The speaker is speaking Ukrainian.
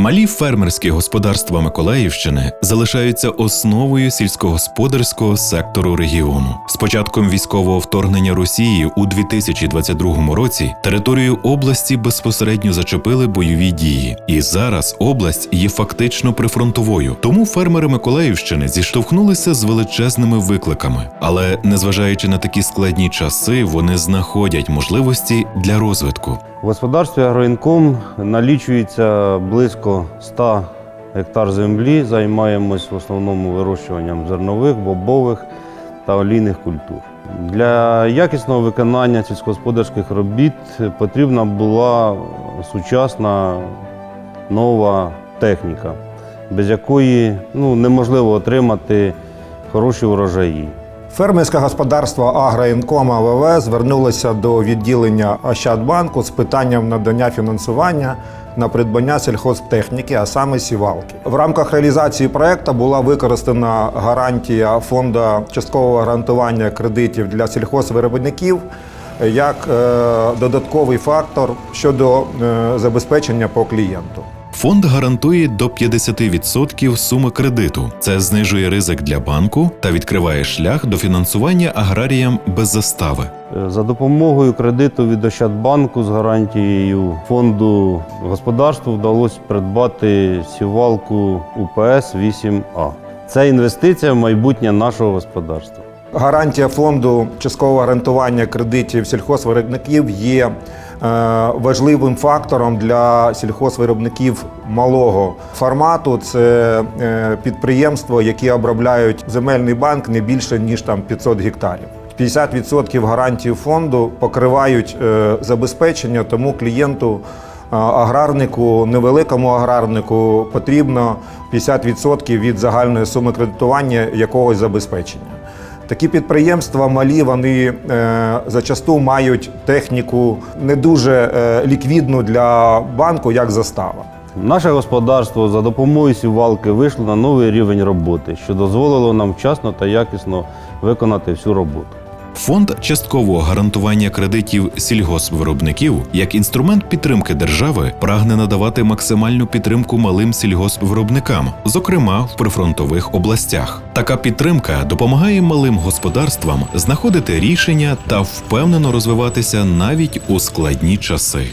Малі фермерські господарства Миколаївщини залишаються основою сільськогосподарського сектору регіону. З початком військового вторгнення Росії у 2022 році територію області безпосередньо зачепили бойові дії, і зараз область є фактично прифронтовою. Тому фермери Миколаївщини зіштовхнулися з величезними викликами. Але незважаючи на такі складні часи, вони знаходять можливості для розвитку. В господарстві агроінком налічується близько 100 гектар землі. Займаємось в основному вирощуванням зернових, бобових та олійних культур. Для якісного виконання сільськогосподарських робіт потрібна була сучасна нова техніка, без якої ну, неможливо отримати хороші врожаї. Фермерське господарство Агроінкома ВВ звернулося до відділення Ощадбанку з питанням надання фінансування на придбання сільхозтехніки, а саме сівалки. В рамках реалізації проекту була використана гарантія фонду часткового гарантування кредитів для сільхозвиробників як е, додатковий фактор щодо е, забезпечення по клієнту. Фонд гарантує до 50% суми кредиту. Це знижує ризик для банку та відкриває шлях до фінансування аграріям без застави. Е, За допомогою кредиту від Ощадбанку з гарантією фонду господарству вдалося придбати сівалку УПС 8А. Це інвестиція в майбутнє нашого господарства. Гарантія фонду часткового гарантування кредитів сільхозвиробників є важливим фактором для сільхозвиробників малого формату. Це е, підприємства, які обробляють земельний банк не більше ніж там 500 гектарів. 50% гарантії фонду покривають е, забезпечення, тому клієнту е, аграрнику, невеликому аграрнику потрібно 50% від загальної суми кредитування якогось забезпечення. Такі підприємства малі, вони е, зачасту мають техніку не дуже е, ліквідну для банку, як застава. Наше господарство за допомогою сівалки вийшло на новий рівень роботи, що дозволило нам вчасно та якісно виконати всю роботу. Фонд часткового гарантування кредитів сільгоспвиробників як інструмент підтримки держави прагне надавати максимальну підтримку малим сільгоспвиробникам, зокрема в прифронтових областях. Така підтримка допомагає малим господарствам знаходити рішення та впевнено розвиватися навіть у складні часи.